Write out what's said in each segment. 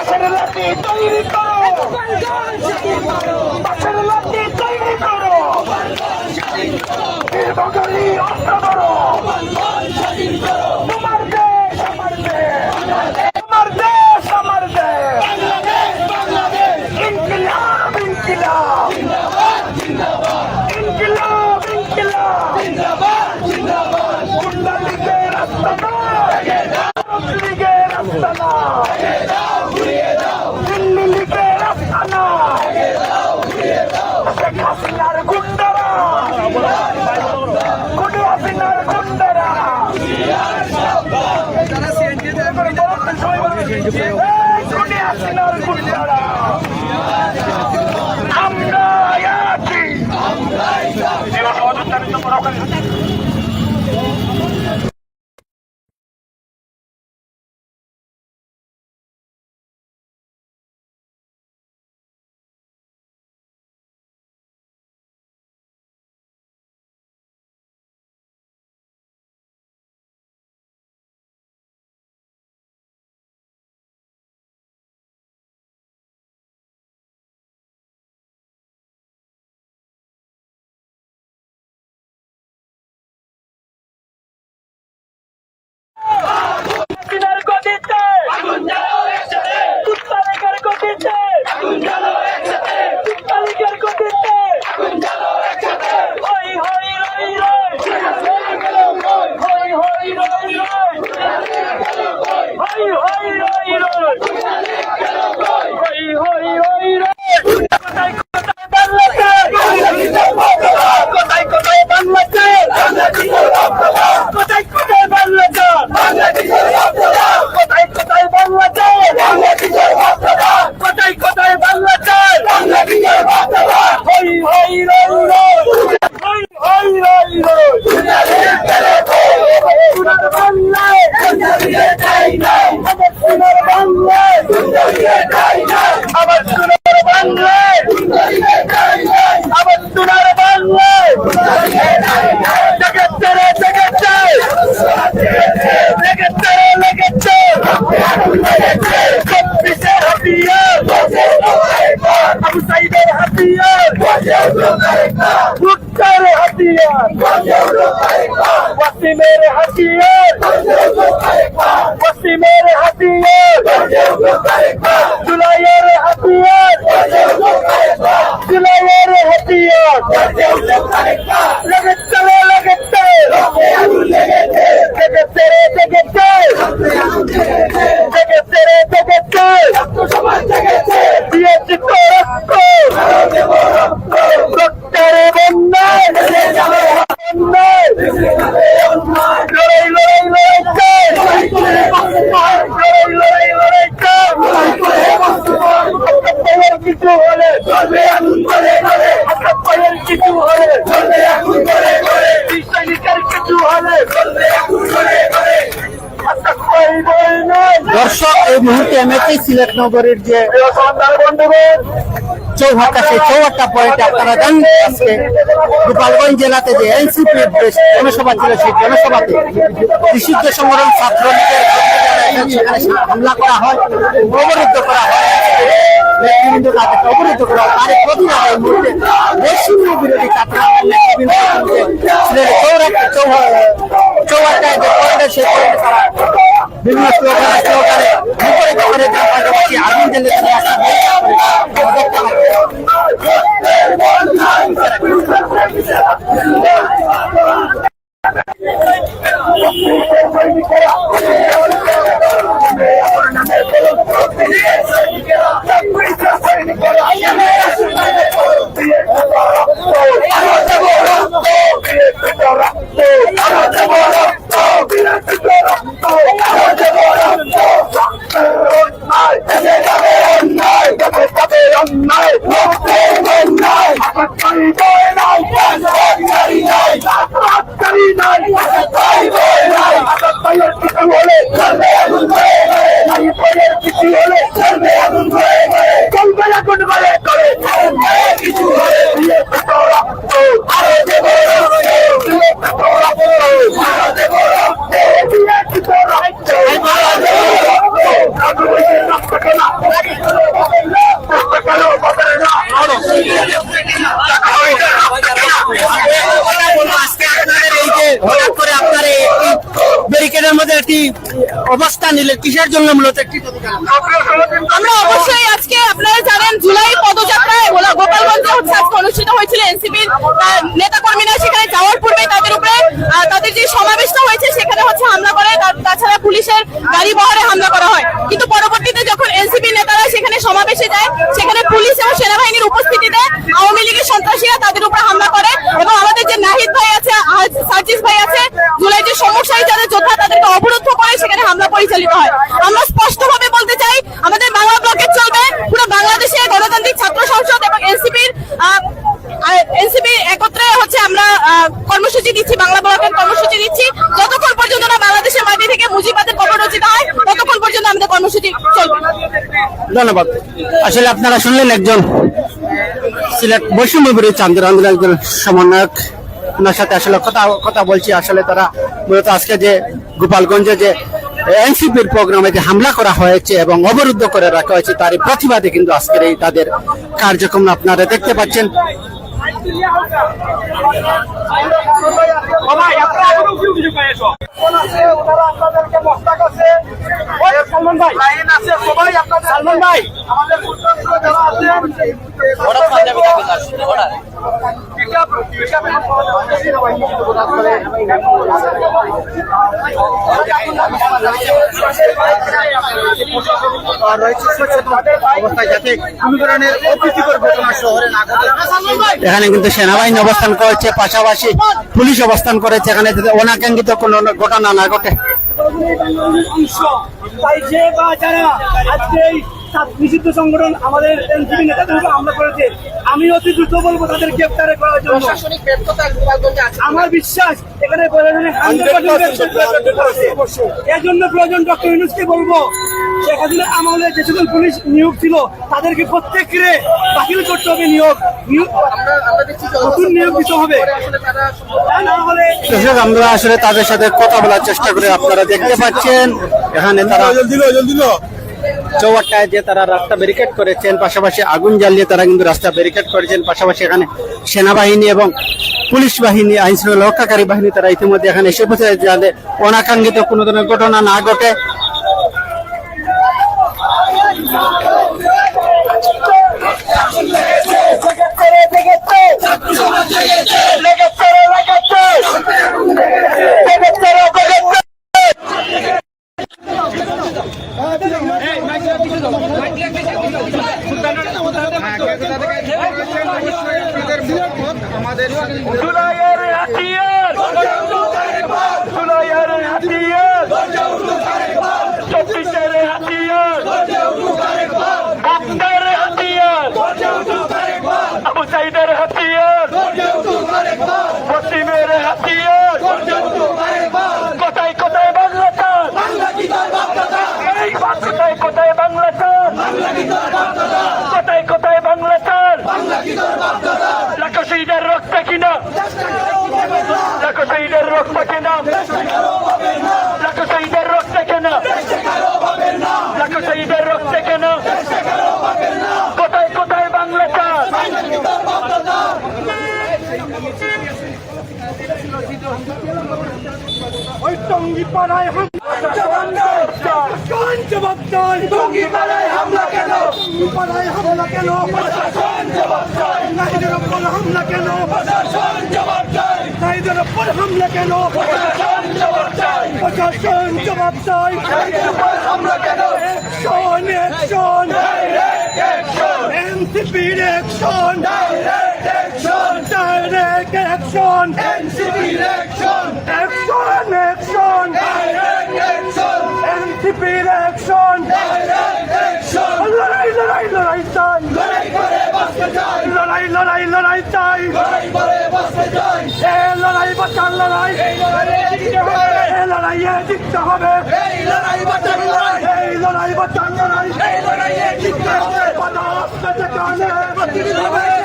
বাসের লাঠি তৈরি করো। বাসের লাঠি তৈরি করো। বাঙালি অস্ত্র ধরো। Yeah. আবু সাইদের হাতিয়ার। মুক্তার হাতিয়ার। ওয়াসিমের হাতিয়ার। ওয়াসিমের হাতিয়ার। জুলাইয়ের হাতিয়ার। জুলাইয়ের হাতিয়ার। লেগেছে লেগেছে লেগেছে। লেগেছে লেগেছে। মুহূর্তে আমি আছি সিলেট নগরের যে চৌহাট্টা, সেই চৌহাট্টা পয়েন্টে আপনারা জানেন আজকে গোপালগঞ্জ জেলাতে যে এনসিপি জনসভা ছিল, সেই জনসভাতে নিষিদ্ধ সংগঠন হামলা করা হয়, অবরুদ্ধ করা হয়। বিরোধী বিভিন্ন করে তার পাশাপাশি আগুন জ্বেলে তারা রাস্তা বের করে দেখতে পাচ্ছি চলবে না কোন করে করে কিছু হলে দিয়ে রক্ত আরও দেব রক্ত আরও দেব রক্ত দিয়ে রক্ত আরও দেব রক্ত রক্ত কেনা নিলেন কিসের জন্য মূলত একটি আমরা অবশ্যই আজকে আপনারা জানেন, জুলাই পদযাত্রায় গোপালগঞ্জে আজকে অনুষ্ঠিত হয়েছিল এনসিপির নেতা কর্মীরা সেখানে যাওয়ার পূর্বে তাদের উপরে তাদের যে সমাবেশটা হয়েছে, সেখানে হচ্ছে হামলা করে তাছাড়া পুলিশের গাড়ি বহরে হামলা করা হয়। কিন্তু পরবর্তীতে যখন এনসিপি নেতারা সেখানে সমাবেশে যায়, সেখানে পুলিশ এবং সেনাবাহিনীর উপস্থিতিতে আওয়ামী লীগের সন্ত্রাসীরা তাদের উপর হামলা করে এবং আমাদের যে নাহিদ ভাই আছে সার্জিস ভাই আছে জুলাই যে সমস্যায় যাদের যোদ্ধা তাদেরকে অবরুদ্ধ করে সেখানে হামলা পরিচালিত হয়। আমরা বলতে চাই, আমাদের বাংলা চলবে পুরো বাংলাদেশে গণতান্ত্রিক ছাত্র সংসদ এবং এনসিপির এনসিপি একত্রে হচ্ছে আমরা কর্মসূচি দিচ্ছি, বাংলা ব্লকের কর্মসূচি দিচ্ছি। যতক্ষণ পর্যন্ত না বাংলাদেশের মাটি থেকে মুজিবাদের কবর রচিত হয়, ততক্ষণ পর্যন্ত আমাদের কর্মসূচি চলবে ধন্যবাদ। আসলে আপনারা শুনলেন একজন সিলেট বৈষম্য বিরোধী আন্দোলন একজন সমন্বয়ক। ওনার সাথে আসলে কথা কথা বলছি। আসলে তারা মূলত আজকে যে গোপালগঞ্জে যে এনসিপির প্রোগ্রামে যে হামলা করা হয়েছে এবং অবরুদ্ধ করে রাখা হয়েছে তারই প্রতিবাদে কিন্তু আজকের এই তাদের কার্যক্রম আপনারা দেখতে পাচ্ছেন সবাই আপনারা এখনও উঠে উঠে পায়ে এসো। ওনারা আপনাদেরকে মস্তক আছে। ওই সালমান ভাই লাইন আছে সবাই আপনাদের সালমান ভাই আমাদের সদস্য যারা আছেন ওরা পাঞ্জাবি থাকবে না শুধু ওরা পিকআপ পিকআপ অবস্থায় যাতে কোনো ধরনের অপ্রীতিকর ঘটনা শহরে না ঘটে এখানে কিন্তু সেনাবাহিনী অবস্থান করেছে, পাশাপাশি পুলিশ অবস্থান করেছে। এখানে যাতে অনাকাঙ্ক্ষিত কোনো ঘটনা না ঘটে। তাই যে বা যারা আজকে নিষিদ্ধ সংগঠন আমাদের এনসিপি নেতাদের করেছে আমি অতি দ্রুত বলব তাদের গ্রেপ্তারে করার জন্য। আমার বিশ্বাস এখানে এর জন্য প্রয়োজন ডক্টর ইউনুসকে বলব শেখ হাসিনা আমলে যে সকল পুলিশ নিয়োগ ছিল তাদেরকে প্রত্যেককে বাতিল করতে হবে নিয়োগ। নিয়োগ নতুন নিয়োগ দিতে হবে। আমরা আসলে তাদের সাথে কথা বলার চেষ্টা করে। আপনারা দেখতে পাচ্ছেন এখানে তারা চৌয়াট্টায় যে তারা রাস্তা ব্যারিকেড করেছেন, পাশাপাশি আগুন জ্বালিয়ে তারা কিন্তু রাস্তা ব্যারিকেড করেছেন, পাশাপাশি এখানে সেনাবাহিনী এবং পুলিশ বাহিনী, আইন শৃঙ্খলা রক্ষাকারী বাহিনী তারা ইতিমধ্যে এখানে এসে পৌঁছে যাতে অনাকাঙ্ক্ষিত কোনো ধরনের ঘটনা না ঘটে। জুলাইয়ের হাতিয়ার। জুলাইয়ের হাতিয়ার। চব্বিশের হাতিয়ার। গুপ্তের হাতিয়ার। আবু সাইদের হাতিয়ার। পশ্চিমের হাতিয়ার। কোথায় কোথায় বাংলা চান এই কোথায় কোথায় বাংলা চান কোথায় কোথায় বাংলা চান লাখো শহীদের রক্ত কিনা লাখো শহীদের রক্ত কিনা। লাখো শহীদের রক্ত কিনা। লাখো শহীদের কোথায় কোথায় বাংলা কোন জবাব চাই টঙ্গি পাড়ায় হামলা কেন টঙ্গি পাড়ায় হামলা কেন প্রশাসন জবাব চাই নাইদের উপর হামলা কেন প্রশাসন জবাব চাই নাইদের উপর হামলা কেন প্রশাসন জবাব চাই প্রশাসন জবাব চাই নাইদের উপর হামলা কেন অ্যাকশন অ্যাকশন অ্যাকশন এনসিপির action direct action direct action এনসিপির অ্যাকশন অ্যাকশন লড়াই লড়াই লড়াই চাই লড়াই লড়াই লড়াই চাই এ লড়াই বাঁচার লড়াই। লড়াইয়ে জিততে হবে। এ লড়াইয়ে জিততে হবে। এই লড়াই বাঁচার লড়াই। এই লড়াই বাঁচার লড়াই। এই লড়াইয়ে জিততে হবে।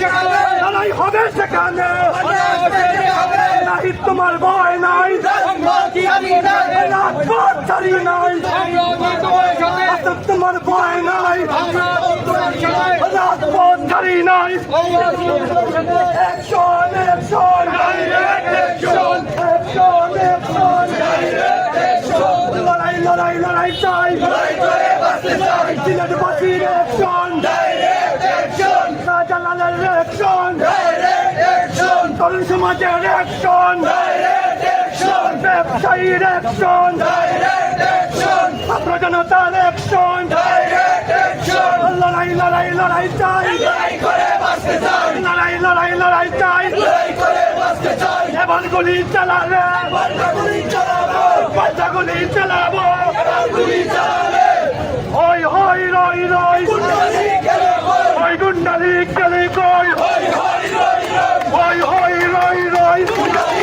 সেখানে লড়াই হবে সেখানে। নাহি তোমার ভয় নাই। ছাড়ি নাই। তোমার ভয় নাই। রাজপথ ছাড়ি নাই। অ্যাকশন অ্যাকশন অ্যাকশন অ্যাকশন লড়াই লড়াই লড়াই চাই। সিলেটবাসীর অ্যাকশন শাহজালালের অ্যাকশন তরুণ সমাজের অ্যাকশন ব্যবসায়ীর অ্যাকশন ছাত্র জনতার অ্যাকশন লড়াই লড়াই লড়াই চাই। লড়াই লড়াই লড়াই চাই। গুলি চালালে পাল্টা গুলি চালাবো। হই হই রই রই। গুন্ডালি কই? হই হই রই রই গুন্ডালি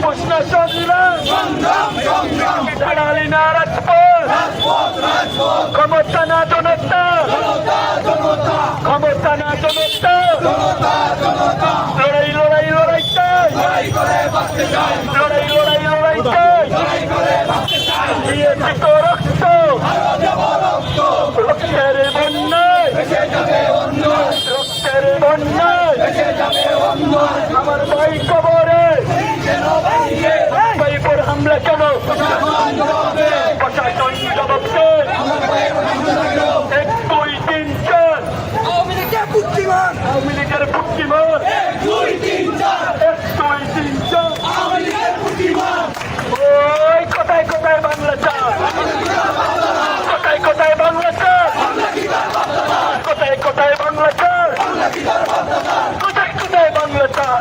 সংগ্রাম আপোষ না সংগ্রাম দাঁড়ালি না রাজপথ ক্ষমতা না জনতা ক্ষমতা না জনতা লড়াই লড়াই লড়াই লড়াই লড়াই লড়াই চাই দিয়েছি রক্ত রক্তের বন্যায় রক্তের বন্যায় আমার ভাই কবরে ভাই পর হামলা কেন প্রশাসন জবাব দেয়। এক দুই তিন চার আওয়ামী লীগের বুদ্ধিমান এক দুই তিন চার ওই কোথায় কোথায় বাংলা চার কোথায় কোথায় বাংলা চার কোথায় কোথায় বাংলা চার কোথায় কোথায় বাংলা চার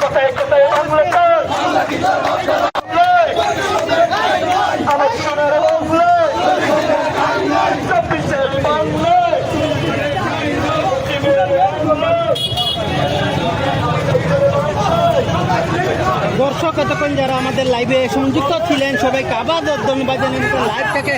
কোথায় কোথায় বাংলা চার আমার সোনার বাংলায় চব্বিশের বাংলায় পশ্চিমের বাংলায় দর্শক এতক্ষণ যারা আমাদের লাইভে সংযুক্ত ছিলেন সবাইকে আবার ধন্যবাদ জানান লাইভটাকে